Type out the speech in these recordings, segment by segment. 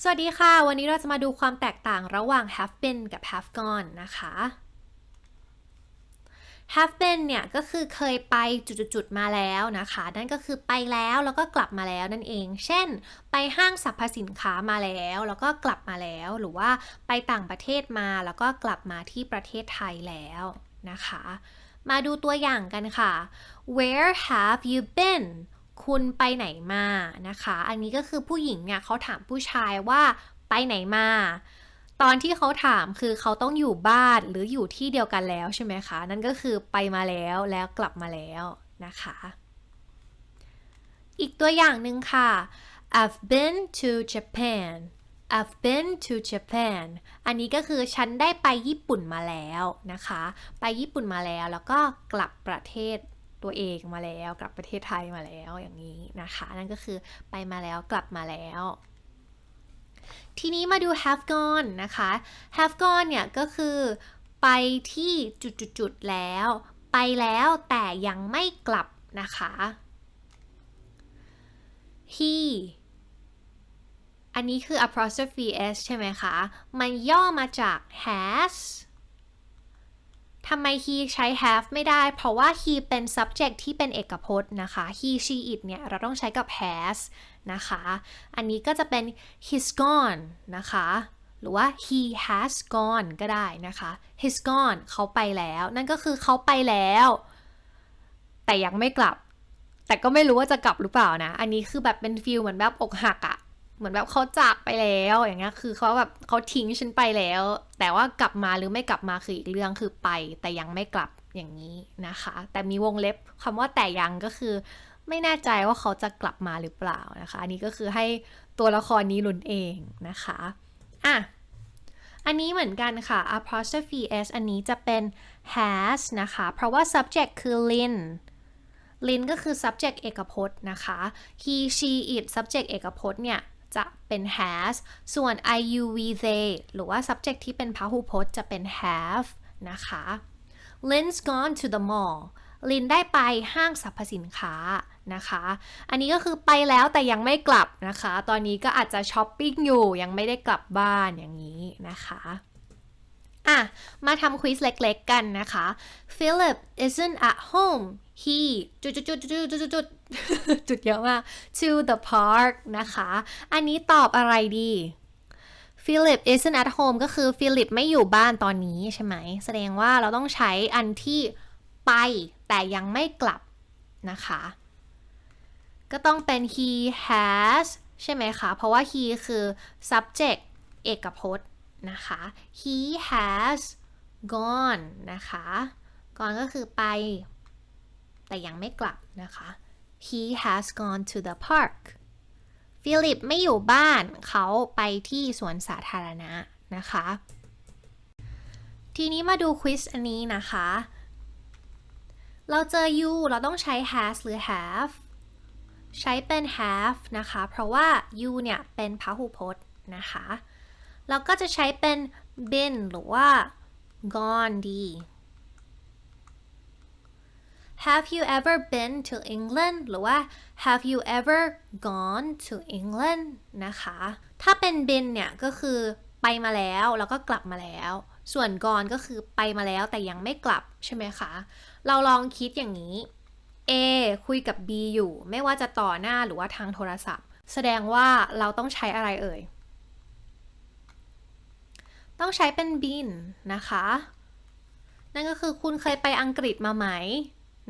สวัสดีค่ะ วันนี้เราจะมาดูความแตกต่างระหว่าง have been กับ have gone นะคะ have been เนี่ยก็คือเคยไปจุดๆๆมาแล้วนะคะ นั่นก็คือไปแล้วแล้วก็กลับมาแล้วนั่นเอง เช่น ไปห้างสรรพสินค้ามาแล้ว แล้วก็กลับมาแล้ว หรือว่าไปต่างประเทศมาแล้วก็กลับมาที่ประเทศไทยแล้วนะคะ มาดูตัวอย่างกันค่ะ where have you been คุณไปไหนมานะคะ อันนี้ก็คือผู้หญิงเนี่ยเขาถามผู้ชายว่าไปไหนมา ตอนที่เขาถามคือเขาต้องอยู่บ้านหรืออยู่ที่เดียวกันแล้วใช่ไหมคะ นั่นก็คือไปมาแล้วแล้วกลับมาแล้วนะคะ อีกตัวอย่างหนึ่งค่ะ I've been to Japan I've been to Japan อันนี้ก็คือฉันได้ไปญี่ปุ่นมาแล้วนะคะ ไปญี่ปุ่นมาแล้วแล้วก็กลับประเทศ ตัวเองมาแล้วกลับประเทศไทยมาแล้วอย่างนี้นะคะ นั่นก็คือไปมาแล้วกลับมาแล้ว ทีนี้มาดู have gone นะคะ have gone เนี่ยก็คือไปที่จุดๆแล้ว ไปแล้วแต่ยังไม่กลับนะคะ he อันนี้คือ apostrophe s ใช่ไหมคะ มันย่อมาจาก has ำไม he ใช้ have ไม่ได้ เพราะว่า he เป็น subject ที่เป็นเอกพจน์นะคะ he she it เนี่ย เราต้องใช้กับ has นะคะ อันนี้ก็จะเป็น he's gone นะคะ หรือว่า he has gone ก็ได้นะคะ he's gone เขาไปแล้ว นั่นก็คือเขาไปแล้ว แต่ยังไม่กลับ แต่ก็ไม่รู้ว่าจะกลับหรือเปล่านะ อันนี้คือแบบเป็นฟิลเหมือนแบบอกหักอะ เหมือนแบบเขาจากไปแล้วอย่างเงี้ย คือเขาแบบเขาทิ้งฉันไปแล้ว แต่ว่ากลับมาหรือไม่กลับมาคืออีกเรื่องคือไป แต่ยังไม่กลับอย่างนี้นะคะ แต่มีวงเล็บคำว่าแต่ยังก็คือ ไม่แน่ใจว่าเขาจะกลับมาหรือเปล่านะคะ อันนี้ก็คือให้ตัวละครนี้ลุ้นเองนะคะอะอันนี้เหมือนกันค่ะ apostrophe s อันนี้จะเป็น has นะคะ เพราะว่า subject คือ lin ลินก็คือ subject เอกพจน์นะคะ he she it subject เอกพจน์เนี่ย จะเป็น has ส่วน I you we they หรือว่า subject ที่เป็นพหูพจน์จะเป็น have นะคะ Lynn's gone to the mall ลินได้ไปห้างสรรพสินค้านะคะ อันนี้ก็คือไปแล้วแต่ยังไม่กลับนะคะ ตอนนี้ก็อาจจะช้อปปิ้งอยู่ยังไม่ได้กลับบ้านอย่างนี้นะคะอะมาทำควิสเล็กๆกันนะคะ Philip isn't at home he จุดจุดจุดจุดจุดจุดจุดจุดเยอะมาก to the park นะคะ อันนี้ตอบอะไรดี Philip isn't at home ก็คือ Philip ไม่อยู่บ้านตอนนี้ใช่ไหม แสดงว่าเราต้องใช้อันที่ไป แต่ยังไม่กลับนะคะ ก็ต้องเป็น he has ใช่ไหมคะ เพราะว่า he คือ subject เอกพจน์นะคะ he has gone นะคะ gone ก็คือไป แต่ยังไม่กลับนะคะ he has gone to the park ฟิลิปไม่อยู่บ้านเขาไปที่สวนสาธารณะนะคะ ทีนี้มาดูควิสอันนี้นะคะ เราเจอ you เราต้องใช้ has หรือ have ใช้เป็น have นะคะ เพราะว่า you เนี่ย เป็นพหูพจน์นะคะ เราก็จะใช้เป็น been หรือว่า gone ดี Have you ever been to England หรือว่า Have you ever gone to England นะคะ ถ้าเป็น been เนี่ยก็คือไปมาแล้วแล้วก็กลับมาแล้ว ส่วน gone ก็คือไปมาแล้วแต่ยังไม่กลับใช่ไหมคะ เราลองคิดอย่างนี้ A คุยกับ B อยู่ ไม่ว่าจะต่อหน้าหรือว่าทางโทรศัพท์ แสดงว่าเราต้องใช้อะไรเอ่ย ต้องใช้เป็น been นะคะ นั่นก็คือคุณเคยไปอังกฤษมาไหม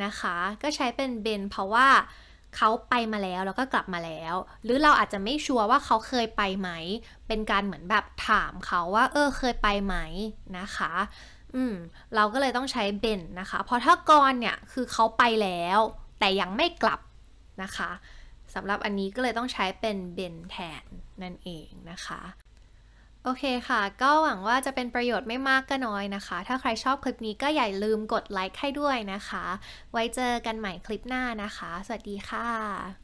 นะคะ ก็ใช้เป็น been เพราะว่าเขาไปมาแล้วแล้วก็กลับมาแล้ว หรือเราอาจจะไม่ชัวร์ว่าเขาเคยไปไหม เป็นการเหมือนแบบถามเขาว่า เออเคยไปไหมนะคะ อืมเราก็เลยต้องใช้ been นะคะ เพราะถ้ากรเนี่ยคือเขาไปแล้ว แต่ยังไม่กลับนะคะสำหรับอันนี้ก็เลยต้องใช้เป็น been แทนนั่นเองนะคะ โอเคค่ะ ก็หวังว่าจะเป็นประโยชน์ไม่มากก็น้อยนะคะ ถ้าใครชอบคลิปนี้ก็อย่าลืมกดไลค์ให้ด้วยนะคะ ไว้เจอกันใหม่คลิปหน้านะคะ สวัสดีค่ะ